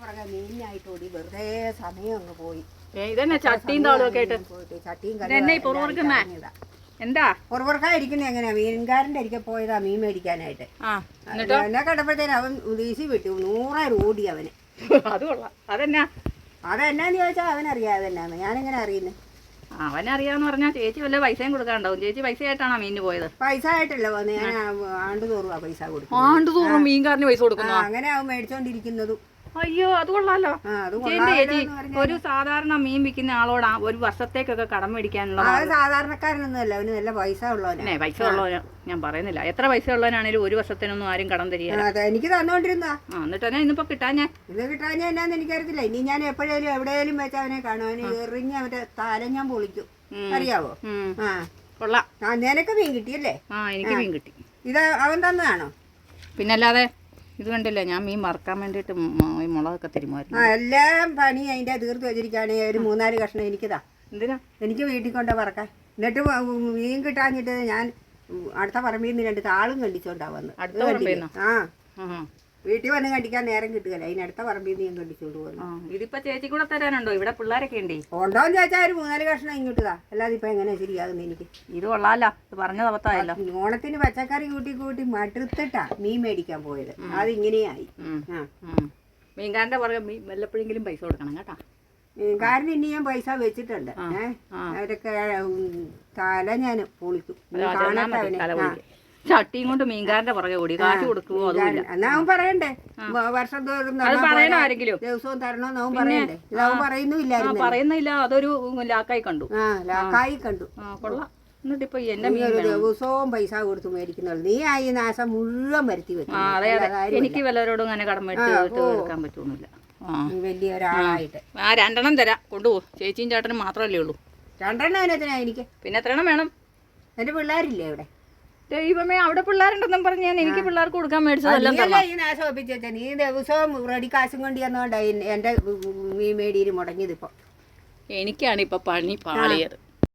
പുറകെ മീനിനായിട്ട് ഓടി വെറുതെ സമയം അങ്ങ് പോയി. ഇതന്നെ ചട്ടിയും താളും ഒക്കെ ആയിട്ട്? പോയിട്ട് ചട്ടിയും ഈ എന്താ? പുറപുറക്കായിരിക്കുന്ന എങ്ങനെയാ? മീൻകാരന്റെ അരികെ പോയതാ മീൻ മേടിക്കാനായിട്ട്. എന്നെ കണ്ടപ്പോഴത്തേനും അവൻ വീശി വിട്ടു. നൂറായിരം ഓടി അവന്. അത് കൊള്ളാം. അതെന്നാ? അതെന്നാന്ന് ചോദിച്ചാൽ അവനറിയാതെ എന്നാന്ന് ഞാനെങ്ങനെ അറിയുന്നത് അവനറിയാന്ന് പറഞ്ഞാൽ ചേച്ചി വല്ല പൈസയും കൊടുക്കാണ്ടാവും. ചേച്ചി പൈസ ആയിട്ടാണോ മീനിന് പോയത്? പൈസ ആയിട്ടല്ല ഞാൻ ആണ്ടുതോറും പൈസ കൊടുക്കും ആണ്ടുതോറും മീൻകാരന് പൈസ കൊടുക്കുന്നു? അങ്ങനെ അവൻ മേടിച്ചോണ്ടിരിക്കുന്നതും. അയ്യോ അത് കൊള്ളാലോ. ചേച്ചി ഒരു സാധാരണ മീൻ വിൽക്കുന്ന ആളോടാ ഒരു വർഷത്തേക്കൊക്കെ കടം മേടിക്കാനുള്ള സാധാരണക്കാരനൊന്നുമല്ല അവന് നല്ല പൈസ ഉള്ളവനെ. പൈസ ഉള്ളവന് ഞാൻ പറയുന്നില്ല. എത്ര പൈസ ഉള്ളവനാണേലും ഒരു വർഷത്തിനൊന്നും ആരും കടം തരിക എനിക്ക് തന്നോണ്ടിരുന്നാ. എന്നിട്ട് തന്നെ ഇന്നിപ്പോ കിട്ടാൻ ഞാൻ ഇത് കിട്ടാൻ എന്നാന്ന് എനിക്കറിയത്തില്ല. ഇനി ഞാൻ എപ്പോഴേലും എവിടെയെങ്കിലും വെച്ച് അവനെ കാണും. അവന് എറിഞ്ഞ് അവന്റെ തല ഞാൻ പൊളിക്കും. അറിയാവോ. ആ. കൊള്ളാം. നിനക്ക് മീൻ കിട്ടിയല്ലേ ആ എനിക്ക് മീൻ കിട്ടി. ഇത് അവൻ തന്നതാണോ? പിന്നല്ലാതെ ഇത് കണ്ടില്ലേ? ഞാൻ മീൻ മറക്കാൻ വേണ്ടിയിട്ട് ഈ മുളകൊക്കെ തിരുമായിരുന്നു ആ എല്ലാം പണി അതിന്റെ തീർത്ത് വെച്ചിരിക്കുകയാണെങ്കിൽ ഒരു മൂന്നാൽ കഷ്ണം എനിക്കിതാ. എന്തിനാ? എനിക്ക് വീട്ടിൽ കൊണ്ട് പറക്കാൻ എന്നിട്ട് മീൻ കിട്ടാഞ്ഞിട്ട് ഞാൻ അടുത്ത പറമ്പിൽ നിന്ന് രണ്ട് താളും കണ്ടിച്ചോണ്ടാ വന്ന് അടുത്ത ആ. വീട്ടിൽ വന്ന് കണ്ടിക്കാൻ നേരം കിട്ടുകയില്ല. അതിനടുത്ത പറമ്പിൽ നിന്ന് ഞാൻ കണ്ടിച്ചോണ്ട് പോകുന്നു. ഇതിപ്പോ ചേച്ചി കൂടെ തരാനുണ്ടോ? ഇവിടെ പിള്ളേരൊക്കെ ഉണ്ടേ? ഉണ്ടോന്ന് ചോദിച്ചാൽ ഒരു മൂന്നാൽ കഷ്ണം ഇങ്ങോട്ട് അല്ലാതെ ഇപ്പൊ എങ്ങനെ ശരിയാകുന്നു എനിക്ക്? ഇത് കൊള്ളാലോ. ഇത് പറഞ്ഞത് അബദ്ധമായല്ലോ. ഓണത്തിന് പച്ചക്കറി കൂട്ടി കൂട്ടി മടുത്തിട്ടാ മീൻ മേടിക്കാൻ പോയത്. അതിങ്ങനെയായി. മീൻകാരന്റെ പുറകെ മീൻ വല്ലപ്പോഴെങ്കിലും പൈസ കൊടുക്കണം കേട്ടാ. കാരണം ഇനി ഞാൻ പൈസ വെച്ചിട്ടുണ്ട്. ഏഹ്. അവരൊക്കെ തല ഞാൻ പൊളിക്കും. നീ ചട്ടിയും കൊണ്ട് മീൻകാരന്റെ പുറകെ കൂടി കാശ് കൊടുക്കുമോ പറയണ്ടേ? വർഷം തോറും പറയണോ. ആരെങ്കിലും? ദിവസവും അവൻ പറയണ്ടേ? ആ. പറയുന്നില്ല. അതൊരു ലാക്കായി കണ്ടു. ലാക്കായി കണ്ടു. കൊള്ളാം. എന്റെ ദിവസവും പൈസ കൊടുത്ത് മേടിക്കുന്നുള്ളൂ. നീ ആ ഈ നാശം മുഴുവൻ വരുത്തി വെക്കും. അതെ അതെ. എനിക്ക് വല്ലവരോടും അങ്ങനെ കടം മേടിച്ച് പറ്റുന്നില്ല ആ. നീ വലിയ ഒരാളായിട്ട്. ആ രണ്ടെണ്ണം തരാം. കൊണ്ടുപോ. ചേച്ചിയും ചേട്ടനും മാത്രമല്ലേ ഉള്ളൂ. രണ്ടെണ്ണം എനിക്ക്? പിന്നെ എത്ര എണ്ണം വേണം? എന്റെ പിള്ളേരില്ലേ ഇവിടെ ദൈവമേ അവിടെ പിള്ളേരുണ്ടെന്നും പറഞ്ഞ് ഞാൻ എനിക്ക് പിള്ളേർക്ക് കൊടുക്കാൻ മേടിച്ചതെല്ലാം ഈ നാശം ഒപ്പിച്ച് വെച്ച നീ ദിവസവും റെഡി കാശും കൊണ്ട് ചെന്നോണ്ടാ എന്റെ മീൻ മേടിയിൽ മുടങ്ങിയത് ഇപ്പൊ എനിക്കാണ് ഇപ്പൊ പണി പാളിയത്